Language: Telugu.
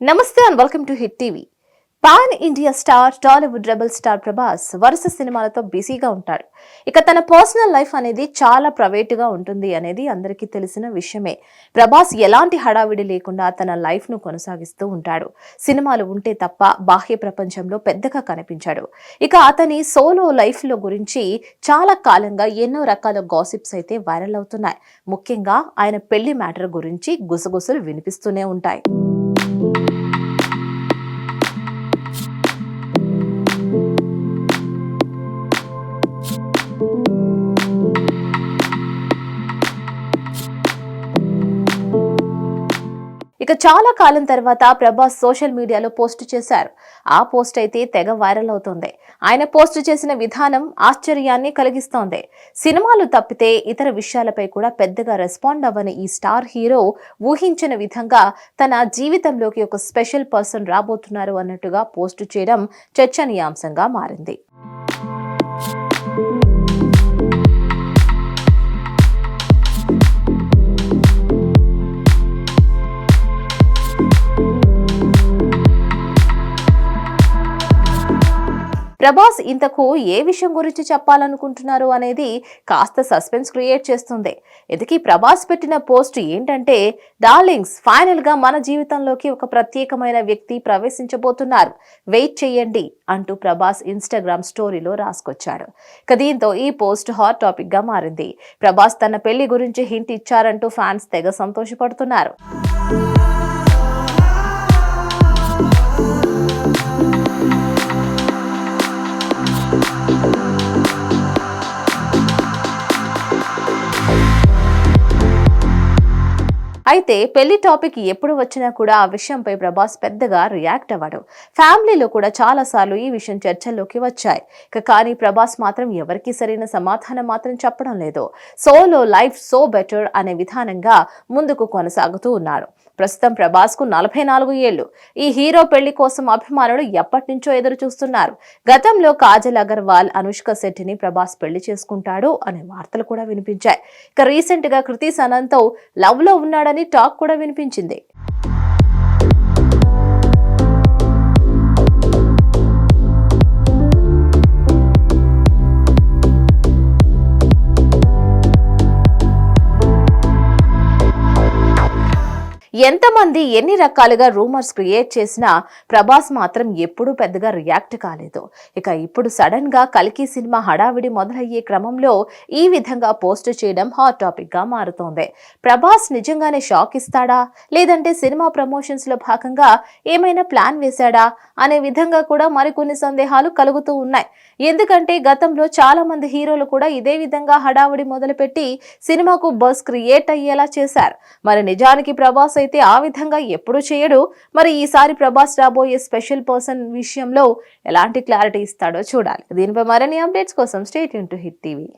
నమస్తే and welcome to hit TV. Pan India star Tollywood rebel star Prabhas వరుస సినిమాలతో బిజీగా ఉంటాడు. ఇక తన పర్సనల్ లైఫ్ అనేది చాలా ప్రైవేట్గా ఉంటుంది అనేది అందరికీ తెలిసిన విషయమే. ప్రభాస్ ఎలాంటి హడావిడి లేకుండా తన లైఫ్ను కొనసాగిస్తూ ఉంటాడు. సినిమాలు ఉంటే తప్ప బాహ్య ప్రపంచంలో పెద్దగా కనిపించాడు. ఇక అతని సోలో లైఫ్లో గురించి చాలా కాలంగా ఎన్నో రకాల గాసిప్స్ అయితే వైరల్ అవుతున్నాయి. ముఖ్యంగా ఆయన పెళ్ళి మ్యాటర్ గురించి గుసగుసలు వినిపిస్తూనే ఉంటాయి. ఇక చాలా కాలం తర్వాత ప్రభాస్ సోషల్ మీడియాలో పోస్ట్ చేశారు. ఆ పోస్ట్ అయితే తెగ వైరల్ అవుతోంది. ఆయన పోస్ట్ చేసిన విధానం ఆశ్చర్యాన్ని కలిగిస్తోంది. సినిమాలు తప్పితే ఇతర విషయాలపై కూడా పెద్దగా రెస్పాండ్ అవ్వని ఈ స్టార్ హీరో ఊహించిన విధంగా తన జీవితంలోకి ఒక స్పెషల్ పర్సన్ రాబోతున్నారు అన్నట్టుగా పోస్ట్ చేయడం చర్చనీయాంశంగా మారింది. ప్రభాస్ ఇంతకు ఏ విషయం గురించి చెప్పాలనుకుంటున్నారు అనేది కాస్త సస్పెన్స్ క్రియేట్ చేస్తుంది. ఇంతకీ ప్రభాస్ పెట్టిన పోస్ట్ ఏంటంటే డార్లింగ్స్ ఫైనల్గా మన జీవితంలోకి ఒక ప్రత్యేకమైన వ్యక్తి ప్రవేశించబోతున్నారు. వెయిట్ చేయండి అంటూ ప్రభాస్ ఇన్స్టాగ్రామ్ స్టోరీలో రాసుకొచ్చాడు. ఇక దీంతో ఈ పోస్ట్ హాట్ టాపిక్గా మారింది. ప్రభాస్ తన పెళ్ళి గురించి హింట్ ఇచ్చారంటూ ఫ్యాన్స్ తెగ సంతోషపడుతున్నారు. అయితే పెళ్ళి టాపిక్ ఎప్పుడు వచ్చినా కూడా ఆ విషయంపై ప్రభాస్ పెద్దగా రియాక్ట్ అవ్వడు. ఫ్యామిలీలో కూడా చాలా సార్లు ఈ విషయం చర్చల్లోకి వచ్చాయి. ఇక కానీ ప్రభాస్ మాత్రం ఎవరికి సరైన సమాధానం మాత్రం చెప్పడం లేదు. సోలో లైఫ్ సో బెటర్ అనే విధానంగా ముందుకు కొనసాగుతూ ఉన్నాడు. ప్రస్తుతం ప్రభాస్కు నలభై నాలుగు ఏళ్ళు ఈ హీరో పెళ్ళి కోసం అభిమానులు ఎప్పటి నుంచో ఎదురు చూస్తున్నారు గతంలో కాజల్ అగర్వాల్ అనుష్క శెట్టిని ప్రభాస్ పెళ్ళి చేసుకుంటాడు అనే వార్తలు కూడా వినిపించాయి. ఇక రీసెంట్గా కృతి సనంతో లవ్లో ఉన్నాడని టాక్ కూడా వినిపించింది. ఎంతమంది ఎన్ని రకాలుగా రూమర్స్ క్రియేట్ చేసినా ప్రభాస్ మాత్రం ఎప్పుడూ పెద్దగా రియాక్ట్ కాలేదు. ఇక ఇప్పుడు సడన్గా కల్కి సినిమా హడావిడి మొదలయ్యే క్రమంలో ఈ విధంగా పోస్ట్ చేయడం హాట్ టాపిక్గా మారుతోంది. ప్రభాస్ నిజంగానే షాక్ ఇస్తాడా? లేదంటే సినిమా ప్రమోషన్స్లో భాగంగా ఏమైనా ప్లాన్ వేశాడా? అనే విధంగా కూడా మరికొన్ని సందేహాలు కలుగుతూ ఉన్నాయి. ఎందుకంటే గతంలో చాలా మంది హీరోలు కూడా ఇదే విధంగా హడావిడి మొదలుపెట్టి సినిమాకు బస్ క్రియేట్ అయ్యేలా చేశారు. మరి నిజానికి ప్రభాస్ అయితే ఆ విధంగా ఎప్పుడు చేయడు మరి ఈసారి ప్రభాస్ రాబోయే స్పెషల్ పర్సన్ విషయంలో ఎలాంటి క్లారిటీ ఇస్తాడో చూడాలి. దీనిపై మరిన్ని అప్డేట్స్ కోసం స్టేట్ టు హిట్ టీవీ.